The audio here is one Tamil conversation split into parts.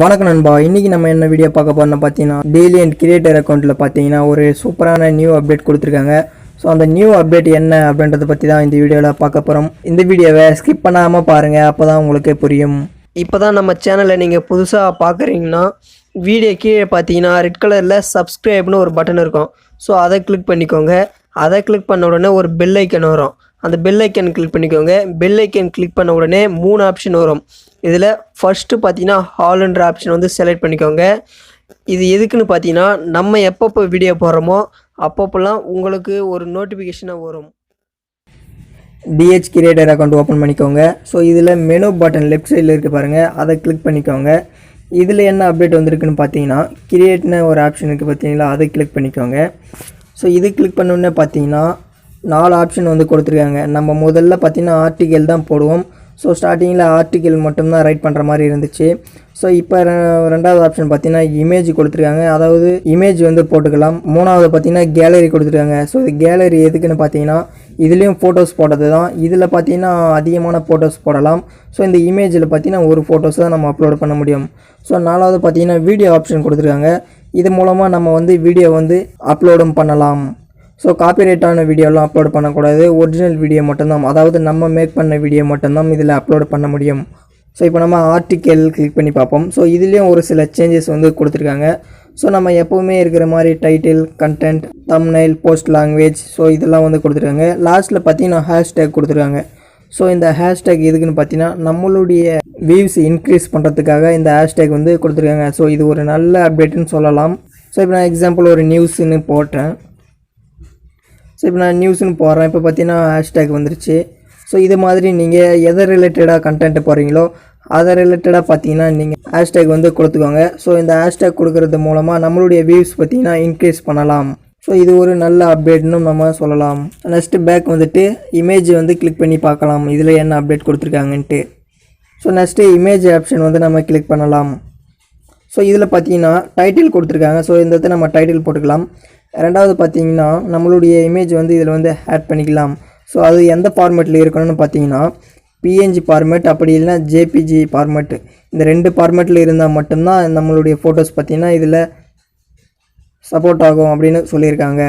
வணக்கம் நண்பா. இன்றைக்கி நம்ம என்ன வீடியோ பார்க்க போறோம்னு பார்த்தீங்கன்னா டெய்லி அண்ட் கிரியேட்டர் அக்கௌண்ட்டில் பார்த்தீங்கன்னா ஒரு சூப்பரான நியூ அப்டேட் கொடுத்துருக்காங்க. ஸோ அந்த நியூ அப்டேட் என்ன அப்படின்றத பற்றி தான் இந்த வீடியோவில் பார்க்க போகிறோம் இந்த வீடியோவை ஸ்கிப் பண்ணாமல் பாருங்கள் அப்போ தான் உங்களுக்கு புரியும். இப்போ தான் நம்ம சேனலை நீங்கள் புதுசாக பார்க்குறீங்கன்னா வீடியோ கீழே பார்த்தீங்கன்னா ரெட் கலரில் சப்ஸ்கிரைப்னு ஒரு பட்டன் இருக்கும். ஸோ அதை கிளிக் பண்ணிக்கோங்க. அதை கிளிக் பண்ண உடனே ஒரு பெல் ஐக்கன் வரும். அந்த பெல் ஐக்கன் கிளிக் பண்ணிக்கோங்க. பெல் ஐக்கன் கிளிக் பண்ண உடனே மூணு ஆப்ஷன் வரும். இதில் ஃபஸ்ட்டு பார்த்தீங்கன்னா ஹால்ன்ற ஆப்ஷன் வந்து செலக்ட் பண்ணிக்கோங்க. இது எதுக்குன்னு பார்த்தீங்கன்னா நம்ம எப்பப்போ வீடியோ போடுறோமோ அப்பப்போலாம் உங்களுக்கு ஒரு நோட்டிஃபிகேஷனாக வரும். டிஹெச் கிரியேட்டர் அக்கௌண்ட் ஓப்பன் பண்ணிக்கோங்க. ஸோ இதில் மெனு பட்டன் லெஃப்ட் சைடில் இருக்குது பாருங்கள் அதை கிளிக் பண்ணிக்கோங்க. இதில் என்ன அப்டேட் வந்திருக்குன்னு பார்த்தீங்கன்னா கிரியேட்னு ஒரு ஆப்ஷன் இருக்குது பார்த்தீங்களா அதை கிளிக் பண்ணிக்கோங்க. ஸோ இது கிளிக் பண்ணோன்னே பார்த்தீங்கன்னா நாலு ஆப்ஷன் வந்து கொடுத்துருக்காங்க. நம்ம முதல்ல பார்த்தீங்கன்னா ஆர்டிக்கல் தான் போடுவோம். ஸோ ஸ்டார்டிங்கில் ஆர்டிக்கல் மட்டும்தான் ரைட் பண்ணுற மாதிரி இருந்துச்சு. ஸோ இப்போ ரெண்டாவது ஆப்ஷன் பார்த்தீங்கன்னா இமேஜ் கொடுத்துருக்காங்க. அதாவது இமேஜ் வந்து போட்டுக்கலாம். மூணாவது பார்த்தீங்கன்னா கேலரி கொடுத்துருக்காங்க. ஸோ இது கேலரி எதுக்குன்னு பார்த்தீங்கன்னா இதுலேயும் ஃபோட்டோஸ் போடுறது தான் இதில் பார்த்தீங்கன்னா அதிகமான ஃபோட்டோஸ் போடலாம். ஸோ இந்த இமேஜில் பார்த்தீங்கன்னா ஒரு ஃபோட்டோஸ் தான் நம்ம அப்லோட் பண்ண முடியும். ஸோ நாலாவது பார்த்தீங்கன்னா வீடியோ ஆப்ஷன் கொடுத்துருக்காங்க. இது மூலமாக நம்ம வந்து வீடியோ வந்து அப்லோடும் பண்ணலாம். ஸோ காப்பிரைட்டான வீடியோலாம் அப்லோட் பண்ணக்கூடாது. ஒரிஜினல் வீடியோ மட்டும்தான். அதாவது நம்ம மேக் பண்ண வீடியோ மட்டும்தான் இதில் அப்லோட் பண்ண முடியும். ஸோ இப்போ நம்ம ஆர்டிக்கல் கிளிக் பண்ணி பார்ப்போம். ஸோ இதுலேயும் ஒரு சில சேஞ்சஸ் வந்து கொடுத்துருக்காங்க. ஸோ நம்ம எப்போவுமே இருக்கிற மாதிரி title content thumbnail post language so இதெல்லாம் வந்து கொடுத்துருக்காங்க. லாஸ்ட்டில் பார்த்தீங்கன்னா ஹேஷ்டேக் கொடுத்துருக்காங்க. ஸோ இந்த ஹேஷ்டேக் எதுக்குன்னு பார்த்தீங்கன்னா நம்மளுடைய வியூஸ் இன்க்ரீஸ் பண்ணுறதுக்காக இந்த ஹேஷ்டேக் வந்து கொடுத்துருக்காங்க. ஸோ இது ஒரு நல்ல அப்டேட்டுன்னு சொல்லலாம். ஸோ இப்போ நான் எக்ஸாம்பிள் ஒரு நியூஸ்ன்னு போட்டேன். ஸோ இப்போ நான் நியூஸ்னு போகிறேன் இப்போ பார்த்தீங்கன்னா ஹேஷ்டேக் வந்துருச்சு. ஸோ இது மாதிரி நீங்கள் எதை ரிலேட்டடாக கண்டென்ட் போகிறீங்களோ அதை ரிலேட்டடாக பார்த்தீங்கன்னா நீங்கள் ஹேஷ்டேக் வந்து கொடுத்துக்கோங்க. ஸோ இந்த ஹேஷ்டேக் கொடுக்கறது மூலமாக நம்மளுடைய வியூஸ் பார்த்தீங்கன்னா இன்க்ரீஸ் பண்ணலாம். ஸோ இது ஒரு நல்ல அப்டேட்னு நம்ம சொல்லலாம். நெக்ஸ்ட்டு பேக் வந்துட்டு இமேஜ் வந்து கிளிக் பண்ணி பார்க்கலாம். இதில் என்ன அப்டேட் கொடுத்துருக்காங்கன்ட்டு. ஸோ நெக்ஸ்ட்டு இமேஜ் ஆப்ஷன் வந்து நம்ம கிளிக் பண்ணலாம். ஸோ இதில் பார்த்தீங்கன்னா டைட்டில் கொடுத்துருக்காங்க. ஸோ இந்த இடத்துல நம்ம டைட்டில் போட்டுக்கலாம். ரெண்டாவது பார்த்தீங்கன்னா நம்மளுடைய இமேஜ் வந்து இதில் வந்து ஆட் பண்ணிக்கலாம். ஸோ அது எந்த ஃபார்மேட்டில் இருக்கணும்னு பார்த்தீங்கன்னா பிஎன்ஜி ஃபார்மேட் அப்படி இல்லைன்னா ஜேபிஜி ஃபார்மேட்டு இந்த ரெண்டு ஃபார்மேட்டில் இருந்தால் மட்டும்தான் நம்மளுடைய ஃபோட்டோஸ் பார்த்தீங்கன்னா இதில் சப்போர்ட் ஆகும் அப்படின்னு சொல்லியிருக்காங்க.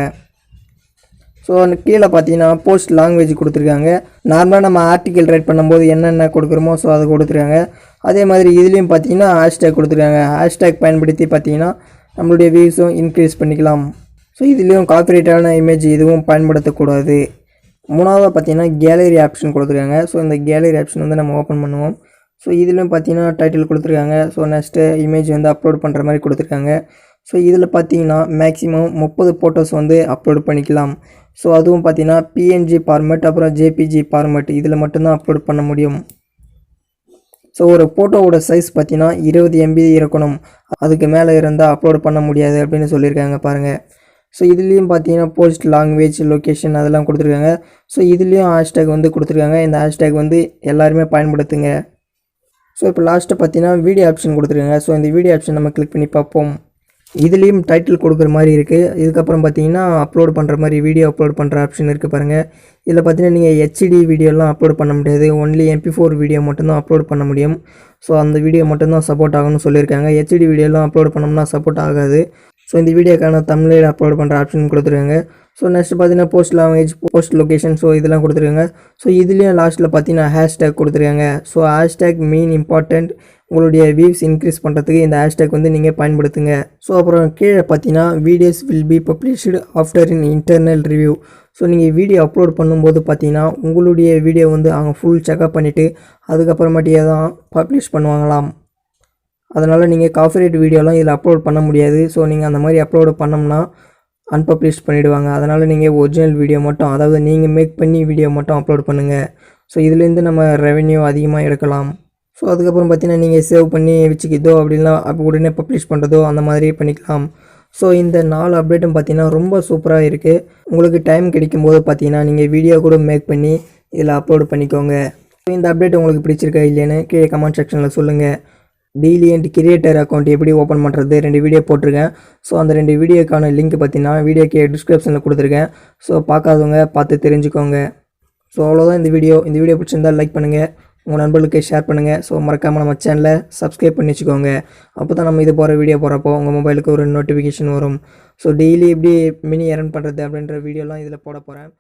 ஸோ கீழே பார்த்தீங்கன்னா போஸ்ட் லாங்குவேஜ் கொடுத்துருக்காங்க. நார்மலாக நம்ம ஆர்டிக்கல் ரைட் பண்ணும்போது என்னென்ன கொடுக்குறோமோ ஸோ அதை கொடுத்துருக்காங்க. அதே மாதிரி இதுலேயும் பார்த்தீங்கன்னா ஹேஷ்டேக் கொடுத்துருக்காங்க. ஹேஷ்டேக் பயன்படுத்தி பார்த்தீங்கன்னா நம்மளுடைய வியூஸும் இன்க்ரீஸ் பண்ணிக்கலாம். ஸோ இதுலேயும் காப்பிரைட்டான இமேஜ் இதுவும் பயன்படுத்தக்கூடாது. மூணாவது பார்த்தீங்கன்னா கேலரி ஆப்ஷன் கொடுத்துருக்காங்க. ஸோ இந்த கேலரி ஆப்ஷன் வந்து நம்ம ஓப்பன் பண்ணுவோம். ஸோ இதுலேயும் பார்த்தீங்கன்னா டைட்டில் கொடுத்துருக்காங்க. ஸோ நெக்ஸ்ட்டு இமேஜ் வந்து அப்லோட் பண்ணுற மாதிரி கொடுத்துருக்காங்க. ஸோ இதில் பார்த்தீங்கன்னா மேக்ஸிமம் முப்பது ஃபோட்டோஸ் வந்து அப்லோட் பண்ணிக்கலாம். ஸோ அதுவும் பார்த்தீங்கன்னா பிஎன்ஜி ஃபார்மேட் அப்புறம் ஜேபிஜி ஃபார்மேட் இதில் மட்டும்தான் அப்லோட் பண்ண முடியும். ஸோ ஒரு ஃபோட்டோவோட சைஸ் பார்த்தீங்கன்னா இருபது எம்பி இருக்கணும் அதுக்கு மேலே இருந்தால் அப்லோட் பண்ண முடியாது அப்படின்னு சொல்லியிருக்காங்க பாருங்கள் ஸோ இதுலேயும் பார்த்தீங்கன்னா போஸ்ட் லாங்குவேஜ் லொக்கேஷன் அதெல்லாம் கொடுத்துருக்காங்க. ஸோ இதுலேயும் ஹேஷ்டேக் வந்து கொடுத்துருக்காங்க. இந்த ஹேஷ்டேக் வந்து எல்லாருமே பயன்படுத்துங்க. ஸோ இப்போ லாஸ்ட்டு பார்த்தீங்கன்னா வீடியோ ஆப்ஷன் கொடுத்துருக்காங்க. ஸோ இந்த வீடியோ ஆப்ஷன் நம்ம கிளிக் பண்ணி பார்ப்போம். இதுலேயும் டைட்டில் கொடுக்குற மாதிரி இருக்குது இதுக்கப்புறம் பார்த்தீங்கன்னா அப்லோட் பண்ணுற மாதிரி வீடியோ அப்லோட் பண்ணுற ஆப்ஷன் இருக்குது பாருங்கள் இதில் பார்த்தீங்கன்னா நீங்கள் ஹெச்டி வீடியோலாம் அப்லோட் பண்ண முடியாது. ஒன்லி எம்பி ஃபோர் வீடியோ மட்டும்தான் அப்லோட் பண்ண முடியும். ஸோ அந்த வீடியோ மட்டும்தான் சப்போர்ட் ஆகும்னு சொல்லியிருக்காங்க. ஹெச்டி வீடியோலாம் அப்லோட் பண்ணோம்னா சப்போர்ட் ஆகாது. ஸோ இந்த வீடியோக்கான தமிழில் அப்லோட் பண்ணுற ஆப்ஷன் கொடுத்துருக்காங்க. ஸோ நெக்ஸ்ட் பார்த்தீங்கன்னா post language post location so இதெல்லாம் கொடுத்துருக்காங்க. ஸோ இதுலேயும் லாஸ்ட்டில் பார்த்தீங்கன்னா ஹேஷ்டேக் கொடுத்துருக்காங்க. ஸோ ஹேஷ்டேக் மெயின் இம்பார்ட்டண்ட் உங்களுடைய வியூஸ் இன்க்ரீஸ் பண்ணுறதுக்கு இந்த ஹேஷ்டேக் வந்து நீங்கள் பயன்படுத்துங்க. ஸோ அப்புறம் கீழே பார்த்தீங்கன்னா videos will be published after in internal review so நீங்கள் வீடியோ அப்லோட் பண்ணும்போது பார்த்தீங்கன்னா உங்களுடைய வீடியோ வந்து அவங்க ஃபுல் செக்அப் பண்ணிவிட்டு அதுக்கப்புறமாட்டியே தான் பப்ளிஷ் பண்ணுவாங்களாம். அதனால் நீங்கள் காப்பிரைட் வீடியோலாம் இதில் அப்லோட் பண்ண முடியாது. ஸோ நீங்கள் அந்த மாதிரி அப்லோடு பண்ணோம்னா அன்பப்ளிஷ் பண்ணிவிடுவாங்க அதனால் நீங்கள் ஒரிஜினல் வீடியோ மட்டும் அதாவது நீங்கள் மேக் பண்ணி வீடியோ மட்டும் அப்லோட் பண்ணுங்கள் ஸோ இதுலேருந்து நம்ம ரெவென்யூ அதிகமாக எடுக்கலாம். ஸோ அதுக்கப்புறம் பார்த்தீங்கன்னா நீங்கள் சேவ் பண்ணி வச்சுக்கிதோ அப்படின்னா அப்போ உடனே பப்ளிஷ் பண்ணுறதோ அந்த மாதிரி பண்ணிக்கலாம். ஸோ இந்த நாலு அப்டேட்டும் பார்த்தீங்கன்னா ரொம்ப சூப்பராக இருக்குது உங்களுக்கு டைம் கிடைக்கும்போது பார்த்தீங்கன்னா நீங்கள் வீடியோ கூட மேக் பண்ணி இதில் அப்லோடு பண்ணிக்கோங்க. ஸோ இந்த அப்டேட் உங்களுக்கு பிடிச்சிருக்கா இல்லைன்னு கீழே கமெண்ட் செக்ஷனில் சொல்லுங்கள் டெய்லி அண்ட் கிரியேட்டர் அக்கௌண்ட் எப்படி ஓப்பன் பண்ணுறது ரெண்டு வீடியோ போட்டிருக்கேன். ஸோ அந்த ரெண்டு வீடியோக்கான லிங்க் பார்த்தீங்கன்னா வீடியோக்கு டிஸ்கிரிப்ஷனில் கொடுத்துருக்கேன். ஸோ பார்க்காதவங்க பார்த்து தெரிஞ்சுக்கோங்க. ஸோ அவ்வளோதான் இந்த வீடியோ இந்த வீடியோ பிடிச்சிருந்தா லைக் பண்ணுங்கள் உங்கள் நண்பர்களுக்கு ஷேர் பண்ணுங்கள் ஸோ மறக்காமல் நம்ம சேனலை சப்ஸ்கிரைப் பண்ணி வச்சுக்கோங்க. அப்போ தான் நம்ம இது போகிற வீடியோ போகிறப்போ உங்கள் மொபைலுக்கு ஒரு நோட்டிஃபிகேஷன் வரும். ஸோ டெய்லி எப்படி மினி ஏர்ன் பண்ணுறது அப்படின்ற வீடியோலாம் இதில் போட போகிறேன்